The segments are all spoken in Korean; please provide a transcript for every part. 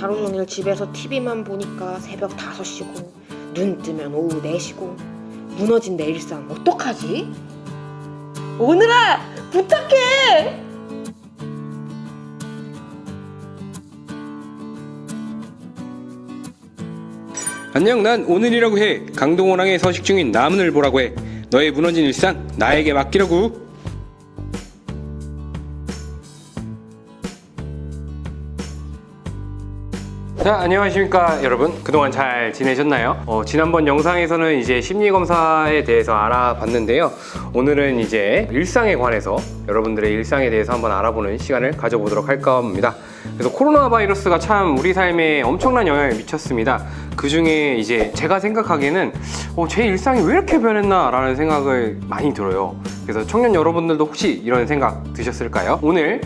하루 종일 집에서 TV만 보니까 새벽 5시고 눈 뜨면 오후 4시고 무너진 내 일상 어떡하지? 오늘아 부탁해! 안녕 난 오늘이라고 해 강동원항에 서식 중인 나문을 보라고 해 너의 무너진 일상 나에게 맡기라고 자 안녕하십니까 여러분. 그동안 잘 지내셨나요? 어, 지난번 영상에서는 이제 심리검사에 대해서 알아봤는데요. 오늘은 이제 일상에 관해서 여러분들의 일상에 대해서 한번 알아보는 시간을 가져보도록 할까 합니다. 그래서 코로나 바이러스가 참 우리 삶에 엄청난 영향을 미쳤습니다. 그 중에 이제 제가 생각하기에는 어, 제 일상이 왜 이렇게 변했나 라는 생각을 많이 들어요. 그래서 청년 여러분들도 혹시 이런 생각 드셨을까요? 오늘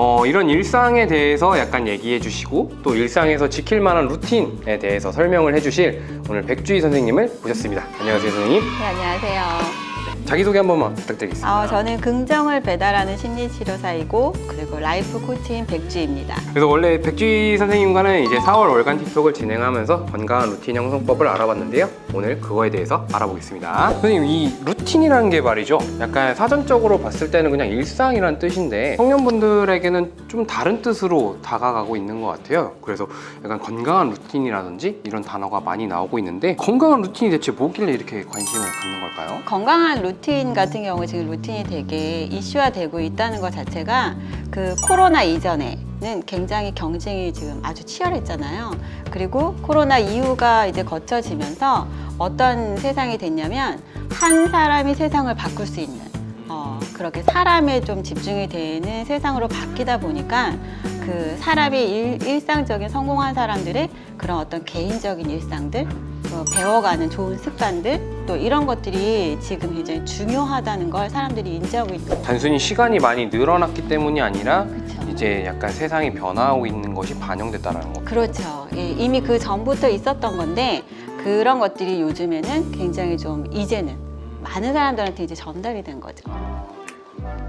어, 이런 일상에 대해서 약간 얘기해 주시고 또 일상에서 지킬 만한 루틴에 대해서 설명을 해 주실 오늘 백주희 선생님을 모셨습니다. 안녕하세요, 선생님. 네, 안녕하세요. 자기소개 한 번만 부탁드리겠습니다. 어, 저는 긍정을 배달하는 심리치료사이고 그리고 라이프 코치인 백주입니다. 그래서 원래 백주희 선생님과는 이제 4월 월간 틱톡을 진행하면서 건강한 루틴 형성법을 알아봤는데요. 오늘 그거에 대해서 알아보겠습니다. 선생님, 이 루틴이라는 게 말이죠. 약간 사전적으로 봤을 때는 그냥 일상이란 뜻인데 청년분들에게는 좀 다른 뜻으로 다가가고 있는 것 같아요. 그래서 약간 건강한 루틴이라든지 이런 단어가 많이 나오고 있는데 건강한 루틴이 대체 뭐길래 이렇게 관심을 갖는 걸까요? 건강한 루틴 같은 경우 지금 루틴이 되게 이슈화되고 있다는 것 자체가 그 코로나 이전에 는 굉장히 경쟁이 지금 아주 치열했잖아요. 그리고 코로나 이후가 이제 거쳐지면서 어떤 세상이 됐냐면 한 사람이 세상을 바꿀 수 있는 어, 그렇게 사람에 좀 집중이 되는 세상으로 바뀌다 보니까 그 사람이 일, 일상적인 성공한 사람들의 그런 어떤 개인적인 일상들 뭐 배워가는 좋은 습관들 또 이런 것들이 지금 굉장히 중요하다는 걸 사람들이 인지하고 있는 거죠. 단순히 시간이 많이 늘어났기 때문이 아니라 그렇죠. 이제 약간 세상이 변화하고 있는 것이 반영됐다라는 거. 그렇죠. 예, 이미 그 전부터 있었던 건데 그런 것들이 요즘에는 굉장히 좀 이제는 많은 사람들한테 이제 전달이 된 거죠.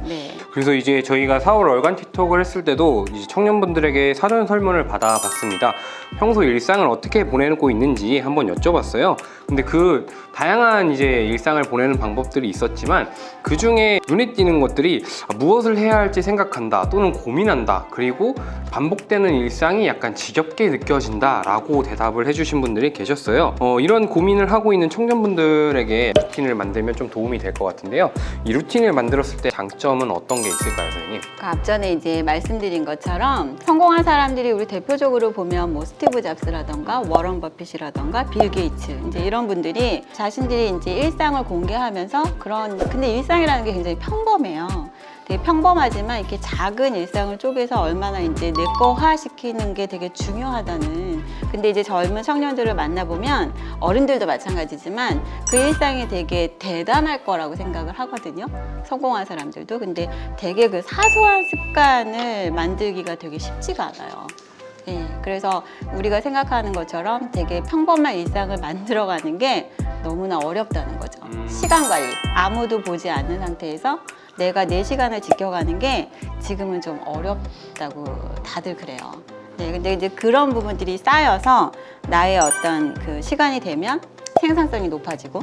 네. 그래서 이제 저희가 4월 월간 틱톡을 했을 때도 이제 청년분들에게 사전 설문을 받아봤습니다. 평소 일상을 어떻게 보내고 있는지 한번 여쭤봤어요. 근데 그 다양한 이제 일상을 보내는 방법들이 있었지만 그 중에 눈에 띄는 것들이 무엇을 해야 할지 생각한다 또는 고민한다 그리고 반복되는 일상이 약간 지겹게 느껴진다라고 대답을 해주신 분들이 계셨어요. 어, 이런 고민을 하고 있는 청년분들에게 루틴을 만들면 좀 도움이 될 것 같은데요. 이 루틴을 만들었을 때 장점 은 어떤 게 있을까요, 선생님? 그 앞전에 이제 말씀드린 것처럼 성공한 사람들이 우리 대표적으로 보면 뭐 스티브 잡스라던가 워런 버핏이라던가 빌 게이츠 이제 이런 분들이 자신들이 이제 일상을 공개하면서 그런 근데 일상이라는 게 굉장히 평범해요. 되게 평범하지만 이렇게 작은 일상을 쪼개서 얼마나 이제 내 거화 시키는 게 되게 중요하다는. 근데 이제 젊은 청년들을 만나보면 어른들도 마찬가지지만 그 일상이 되게 대단할 거라고 생각을 하거든요. 성공한 사람들도. 근데 되게 그 사소한 습관을 만들기가 되게 쉽지가 않아요. 예, 그래서 우리가 생각하는 것처럼 되게 평범한 일상을 만들어가는 게 너무나 어렵다는 거죠. 음. 시간 관리. 아무도 보지 않는 상태에서 내가 내 시간을 지켜가는 게 지금은 좀 어렵다고 다들 그래요. 네, 근데 이제 그런 부분들이 쌓여서 나의 어떤 그 시간이 되면 생산성이 높아지고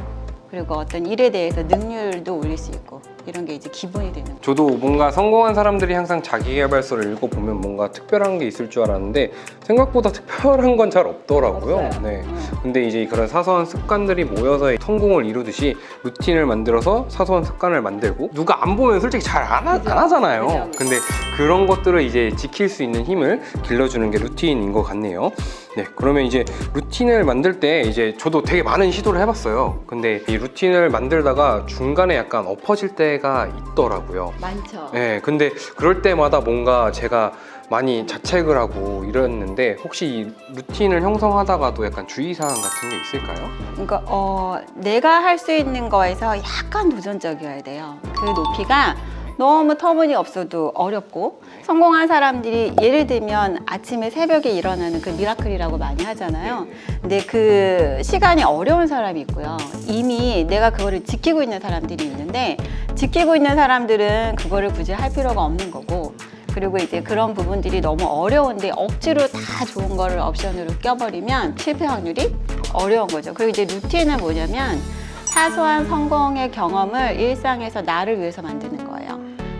그리고 어떤 일에 대해서 능률 도 올릴 수 있고 이런 게 이제 기본이 되는 거죠. 저도 뭔가 성공한 사람들이 항상 자기개발서를 읽어보면 뭔가 특별한 게 있을 줄 알았는데 생각보다 특별한 건 잘 없더라고요. 없어요. 네. 음. 근데 이제 그런 사소한 습관들이 모여서 성공을 이루듯이 루틴을 만들어서 사소한 습관을 만들고 누가 안 보면 솔직히 잘 안. 하잖아요. 그죠, 그죠. 근데 그런 것들을 이제 지킬 수 있는 힘을 길러주는 게 루틴인 것 같네요. 네, 그러면 이제 루틴을 만들 때 이제 저도 되게 많은 시도를 해봤어요. 근데 이 루틴을 만들다가 중간 에 약간 엎어질 때가 있더라고요. 많죠. 네, 근데 그럴 때마다 뭔가 제가 많이 자책을 하고 이랬는데 혹시 이 루틴을 형성하다가도 약간 주의사항 같은 게 있을까요? 그러니까 어, 내가 할 수 있는 거에서 약간 도전적이어야 돼요. 그 높이가 너무 터무니 없어도 어렵고 성공한 사람들이 예를 들면 아침에 새벽에 일어나는 그 미라클이라고 많이 하잖아요. 근데 그 시간이 어려운 사람이 있고요. 이미 내가 그거를 지키고 있는 사람들이 있는데 지키고 있는 사람들은 그거를 굳이 할 필요가 없는 거고 그리고 이제 그런 부분들이 너무 어려운데 억지로 다 좋은 거를 옵션으로 껴버리면 실패 확률이 어려운 거죠. 그리고 이제 루틴은 뭐냐면 사소한 성공의 경험을 일상에서 나를 위해서 만드는 거예요.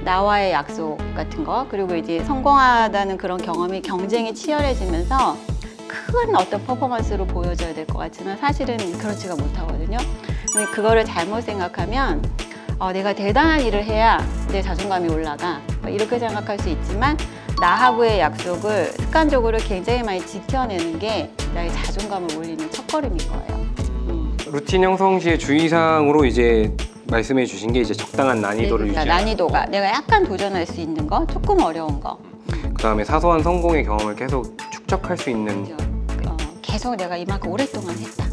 나와의 약속 같은 거 그리고 이제 성공하다는 그런 경험이 경쟁이 치열해지면서 큰 어떤 퍼포먼스로 보여져야 될 것 같지만 사실은 그렇지가 못하거든요. 근데 그거를 잘못 생각하면 어, 내가 대단한 일을 해야 내 자존감이 올라가 뭐 이렇게 생각할 수 있지만 나하고의 약속을 습관적으로 굉장히 많이 지켜내는 게 나의 자존감을 올리는 첫걸음인 거예요. 음. 루틴 형성 시의 주의사항으로 이제 말씀해 주신 게 이제 적당한 난이도를 그러니까 유지하는 난이도가 내가 약간 도전할 수 있는 거, 조금 어려운 거. 그 다음에 사소한 성공의 경험을 계속 축적할 수 있는 그죠? 어, 계속 내가 이만큼 오랫동안 했다.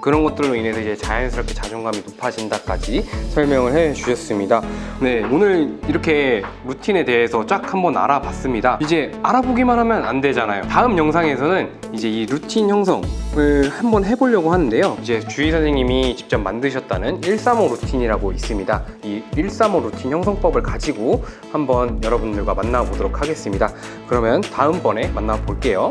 그런 것들로 인해서 이제 자연스럽게 자존감이 높아진다까지 설명을 해 주셨습니다. 네, 오늘 이렇게 루틴에 대해서 쫙 한번 알아봤습니다. 이제 알아보기만 하면 안 되잖아요. 다음 영상에서는 이제 이 루틴 형성을 한번 해보려고 하는데요. 이제 주희 선생님이 직접 만드셨다는 135 루틴이라고 있습니다. 이 135 루틴 형성법을 가지고 한번 여러분들과 만나보도록 하겠습니다. 그러면 다음번에 만나볼게요.